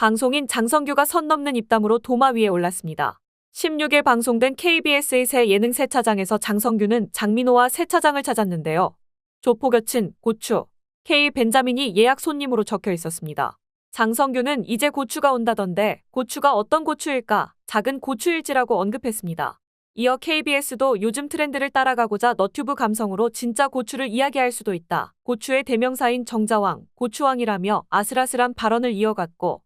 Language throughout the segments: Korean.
방송인 장성규가 선 넘는 입담으로 도마 위에 올랐습니다. 16일 방송된 KBS의 새 예능 세차장에서 장성규는 장민호와 세차장을 찾았는데요. 조포겨친 고추 K 벤자민이 예약 손님으로 적혀 있었습니다. 장성규는 이제 고추가 온다던데 고추가 어떤 고추일까? 작은 고추일지라고 언급했습니다. 이어 KBS도 요즘 트렌드를 따라가고자 너튜브 감성으로 진짜 고추를 이야기할 수도 있다. 고추의 대명사인 정자왕, 고추왕이라며 아슬아슬한 발언을 이어갔고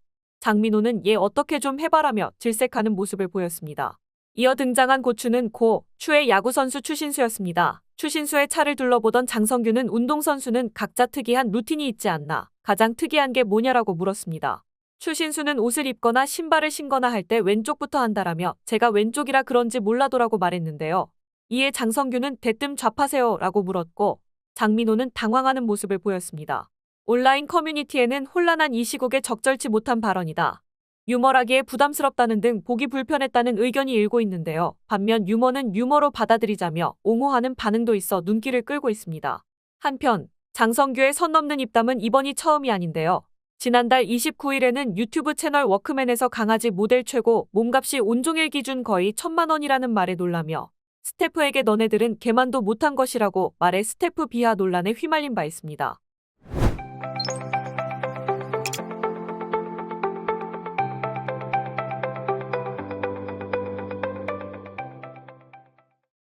장민호는 얘 어떻게 좀 해봐라며 질색하는 모습을 보였습니다. 이어 등장한 고추는 고, 추의 야구선수 추신수였습니다. 추신수의 차를 둘러보던 장성규는 운동선수는 각자 특이한 루틴이 있지 않나, 가장 특이한 게 뭐냐라고 물었습니다. 추신수는 옷을 입거나 신발을 신거나 할 때 왼쪽부터 한다라며 제가 왼쪽이라 그런지 몰라도라고 말했는데요. 이에 장성규는 대뜸 좌파세요 라고 물었고 장민호는 당황하는 모습을 보였습니다. 온라인 커뮤니티에는 혼란한 이 시국에 적절치 못한 발언이다. 유머라기에 부담스럽다는 등 보기 불편했다는 의견이 일고 있는데요. 반면 유머는 유머로 받아들이자며 옹호하는 반응도 있어 눈길을 끌고 있습니다. 한편 장성규의 선 넘는 입담은 이번이 처음이 아닌데요. 지난달 29일에는 유튜브 채널 워크맨에서 강아지 모델 최고 몸값이 온종일 기준 거의 천만 원이라는 말에 놀라며 스태프에게 너네들은 개만도 못한 것이라고 말해 스태프 비하 논란에 휘말린 바 있습니다.